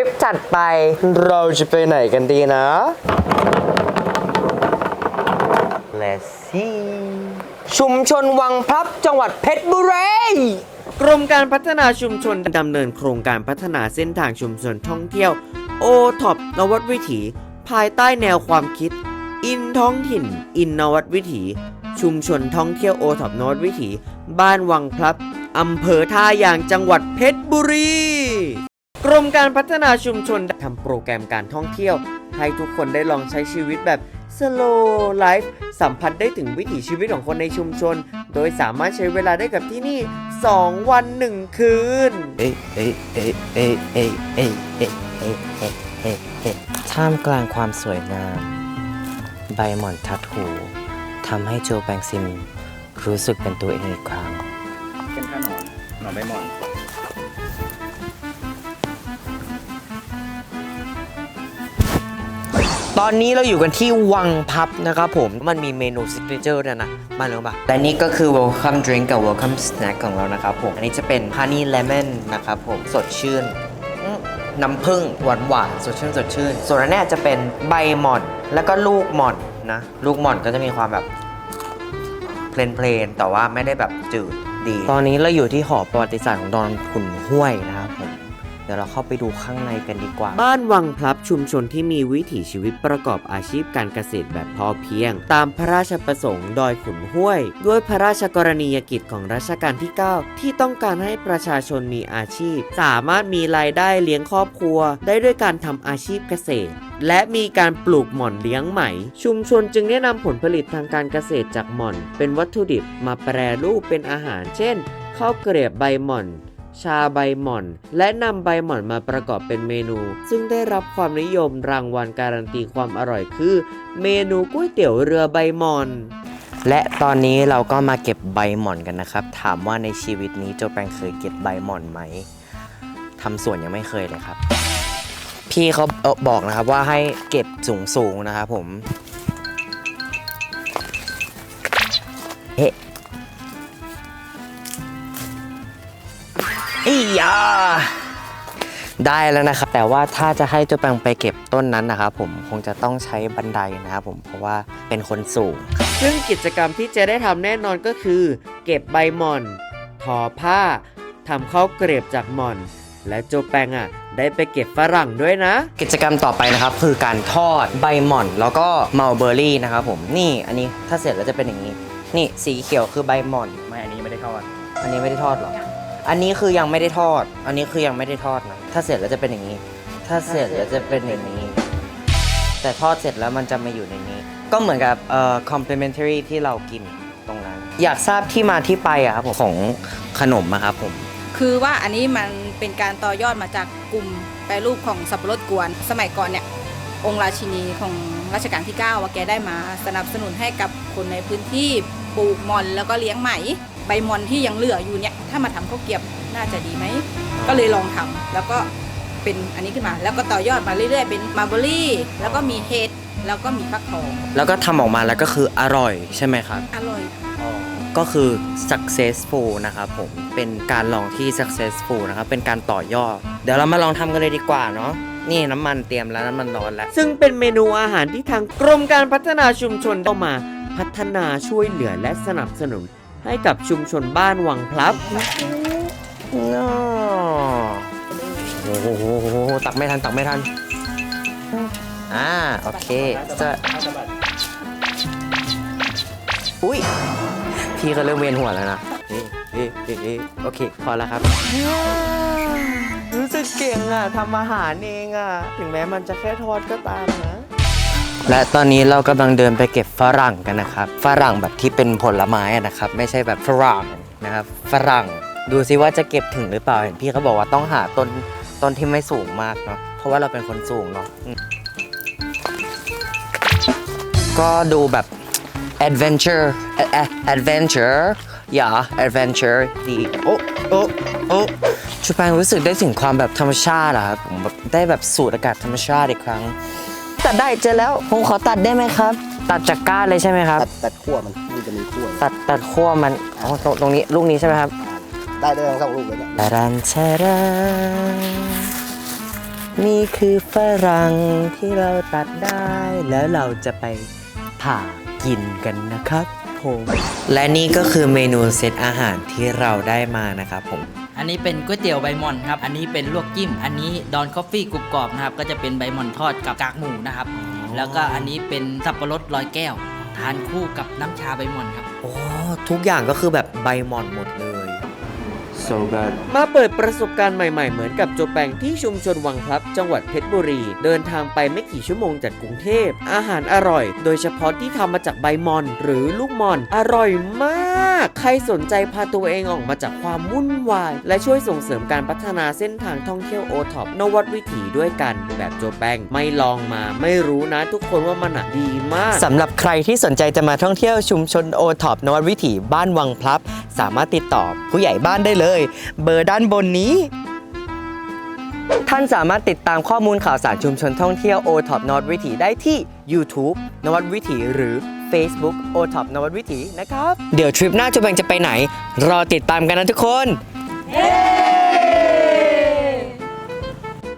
ริปถัดไป เราจะไปไหนกันดีนะ Let's see ชุมชนวังพลับจังหวัดเพชรบุรีกรมการพัฒนาชุมชนดำเนินโครงการพัฒนาเส้นทางชุมชนท่องเที่ยวโอท็อปนวัดวิถี ภายใต้แนวความคิด อินท้องถิ่น อินนวัดวิถี ชุมชนท่องเที่ยวโอท็อปนวัดวิถี บ้านวังพลับอำเภอท่ายางจังหวัดเพชรบุรี กรมการพัฒนาชุมชนทำโปรแกรมการท่องเที่ยว ให้ทุกคนได้ลองใช้ชีวิตแบบ slow life สัมผัสได้ถึงวิถีชีวิตของคนในชุมชน โดยสามารถใช้เวลาได้กับที่นี่ 2 วัน 1 คืน เอ๊ะเอ๊ะเอ๊ะเอ๊ะเอ๊ะเอ๊ะเอ๊ะเอ๊ะเอ๊ะเอ๊ะเอ๊ะท่ามกลางความสวยงาม ใบหม่อนทัดหูทำให้โจแปงซิม รู้สึกเป็นตัวเองอีกครั้ง เป็นข้าวหนอนหนอนใบหมอน ตอนนี้เราอยู่กันที่วังพับนะครับผมมันมีเมนูซิกเนเจอร์ด้วยนะ มาเลยปะและนี่ก็คือ welcome drink กับ welcome snack ของเรานะครับผม อันนี้จะเป็น honey lemon นะครับผม สดชื่น น้ำผึ้งหวานหวานสดชื่นสดชื่น ส่วนอันนี้จะเป็นใบหม่อน แล้วก็ลูกหม่อนนะ ลูกหม่อนก็จะมีความแบบเพลนๆแต่ว่าไม่ได้แบบจืดดี ตอนนี้เราอยู่ที่หอประวัติศาสตร์ของดอนขุนห้วยนะครับผม ดี๋ยวเราเข้าไปดูข้างในกันดีกว่า บ้านวังพลับชุมชนที่มีวิถีชีวิตประกอบอาชีพการเกษตรแบบพอเพียง ตามพระราชประสงค์ดอยขุนห้วย ด้วยพระราชกรณียกิจของรัชกาลที่ 9 ที่ต้องการให้ประชาชนมีอาชีพ สามารถมีรายได้เลี้ยงครอบครัว ได้ด้วยการทำอาชีพเกษตรและมีการปลูกหม่อนเลี้ยงไหม ชุมชนจึงได้นำผลผลิตทางการเกษตรจากหม่อน เป็นวัตถุดิบมาแปรรูปเป็นอาหาร เช่นข้าวเกรียบใบหม่อน ชาใบหม่อน และนำใบหม่อนมาประกอบเป็นเมนู ซึ่งได้รับความนิยมรางวัลการันตีความอร่อยคือ เมนูก๋วยเตี๋ยวเรือใบหม่อน และตอนนี้เราก็มาเก็บใบหม่อนกันนะครับ ถามว่าในชีวิตนี้โจแปงเคยเก็บใบหม่อนไหมทำสวนยังไม่เคยเลยครับ พี่เขาบอกนะครับว่าให้เก็บสูงๆนะครับผม ได้แล้วนะครับ แต่ว่าถ้าจะให้เจ้าแปงไปเก็บต้นนั้นนะครับผมคงจะต้องใช้บันไดนะครับผมเพราะว่าเป็นคนสูง ซึ่งกิจกรรมที่จะได้ทำแน่นอนก็คือ เก็บใบหม่อน ทอผ้าทำข้าวเกรียบจากหม่อน และโจแปงอะได้ไปเก็บฝรั่งด้วยนะ กิจกรรมต่อไปนะครับ คือการทอดใบหม่อน แล้วก็มัลเบอร์รี่นะครับผมนี่อันนี้ถ้าเสร็จแล้วจะเป็นอย่างนี้ นี่สีเขียวคือใบหม่อน ไม่อันนี้ยังไม่ได้ทอด อันนี้ไม่ได้ทอดหรอ อันนี้คือยังไม่ได้ทอด อันนี้คือยังไม่ได้ทอดนะ ถ้าเสร็จแล้วจะเป็นอย่างนี้ ถ้าเสร็จแล้วจะเป็นอย่างนี้ แต่ทอดเสร็จแล้วมันจะมาอยู่ในนี้ ก็เหมือนกับเอ่อ complimentary ที่เรากินตรงนั้น อยากทราบที่มาที่ไปอะครับผมของขนมอะครับผม คือว่าอันนี้มันเป็นการต่อยอดมาจากกลุ่มแปรรูปของสับปะรดกวน สมัยก่อนเนี่ย องค์ราชินีของรัชกาลที่ 9 ว่าแกได้มาสนับสนุนให้กับคนในพื้นที่ปลูกมอนแล้วก็เลี้ยงไหม ใบหมอนที่ยังเหลืออยู่เนี่ยถ้ามาทำข้าวเกรียบน่าจะดีไหมก็เลยลองทำแล้วก็เป็นอันนี้ขึ้นมา แล้วก็ต่อยอดมาเรื่อยๆ เป็นมาร์เบอรี่แล้วก็มีเฮดแล้วก็มีฟักทองแล้วก็ทำออกมาแล้วก็คืออร่อยใช่ไหมครับ อร่อย ก็คือ successful นะครับผม เป็นการลองที่ successful นะครับ เป็นการต่อยอด เดี๋ยวเรามาลองทำกันเลยดีกว่าเนาะ นี่น้ำมันเตรียมแล้วน้ำมันร้อนแล้ว ซึ่งเป็นเมนูอาหารที่ทางกรมการพัฒนาชุมชนเข้ามา พัฒนาช่วยเหลือและสนับสนุน ให้กับชุมชนบ้านวังพลับอ้อโอ้โหตักไม่ทันตักไม่ทัน อ่า โอเคจะอุ้ย พี่ก็เริ่มเวียนหัวแล้วนะเอ๊ะเอ๊ะเอ๊ะเอ๊ะโอเค พอแล้วครับ รู้สึกเก่งอะทำอาหารเองอะ ถึงแม้มันจะแค่ทอดก็ตามนะ และตอนนี้เรากำลังเดินไปเก็บฝรั่งกันนะครับ ฝรั่งแบบที่เป็นผลไม้นะครับ ไม่ใช่แบบฝรั่งนะครับ ฝรั่ง ดูซิว่าจะเก็บถึงหรือเปล่า เห็นพี่เขาบอกว่าต้องหาต้นต้นที่ไม่สูงมากเนาะ เพราะว่าเราเป็นคนสูงเนาะ ก็ดูแบบ adventure adventure อย่า adventure ดีโอ้โอ้โอ้ชูแปงรู้สึกได้ถึงความแบบธรรมชาติอะครับผมแบบได้แบบสูดอากาศธรรมชาติอีกครั้ง ตัดได้เจอแล้ว ผมขอตัดได้ไหมครับ ตัดจากก้านเลยใช่ไหมครับ ตัดตัดขั้วมันมันจะมีขั้วตัดตัดขั้วมันอ๋อตรงตรงนี้ลูกนี้ใช่ไหมครับได้ได้ทั้งสองลูกเลยเนี่ยตารันชารันนี่คือฝรั่งที่เราตัดได้ แล้วเราจะไปผ่ากินกันนะครับผม และนี่ก็คือเมนูเซตอาหารที่เราได้มานะครับผม อันนี้เป็นก๋วยเตี๋ยวใบหม่อนครับ อันนี้เป็นลวกจิ้ม อันนี้ดอนคอฟฟี่กรุบกรอบนะครับ ก็จะเป็นใบหม่อนทอดกับกากหมูนะครับ แล้วก็อันนี้เป็นสับปะรดลอยแก้ว ทานคู่กับน้ำชาใบหม่อนครับ โอ้ทุกอย่างก็คือแบบใบหม่อนหมดเลย so good มาเปิดประสบการณ์ใหม่ๆ เหมือนกับโจแปงที่ชุมชนวังพลับ จังหวัดเพชรบุรี เดินทางไปไม่กี่ชั่วโมงจากกรุงเทพ อาหารอร่อย โดยเฉพาะที่ทำมาจากใบหมอน หรือลูกหมอน อร่อยมาก ใครสนใจพาตัวเองออกมาจากความวุ่นวาย และช่วยส่งเสริมการพัฒนาเส้นทางท่องเที่ยวโอท็อปนวัดวิถีด้วยกัน แบบโจแปงไม่ลองมา ไม่รู้นะทุกคนว่ามันอะดีมากสำหรับใครที่สนใจจะมาท่องเที่ยวชุมชนโอท็อปนวัดวิถีบ้านวังพลับ สามารถติดต่อผู้ใหญ่บ้านได้เลยเบอร์ด้านบนนี้ ท่านสามารถติดตามข้อมูลข่าวสารชุมชนท่องเที่ยว o t o p นวัดวิถีได้ที่ YouTube นวัดวิถีหรือ Facebook o t o p นวัดวิถีนะครับ เดี๋ยวทริปหน้าจะแบ่งจะไปไหน รอติดตามกันนะทุกคน เย้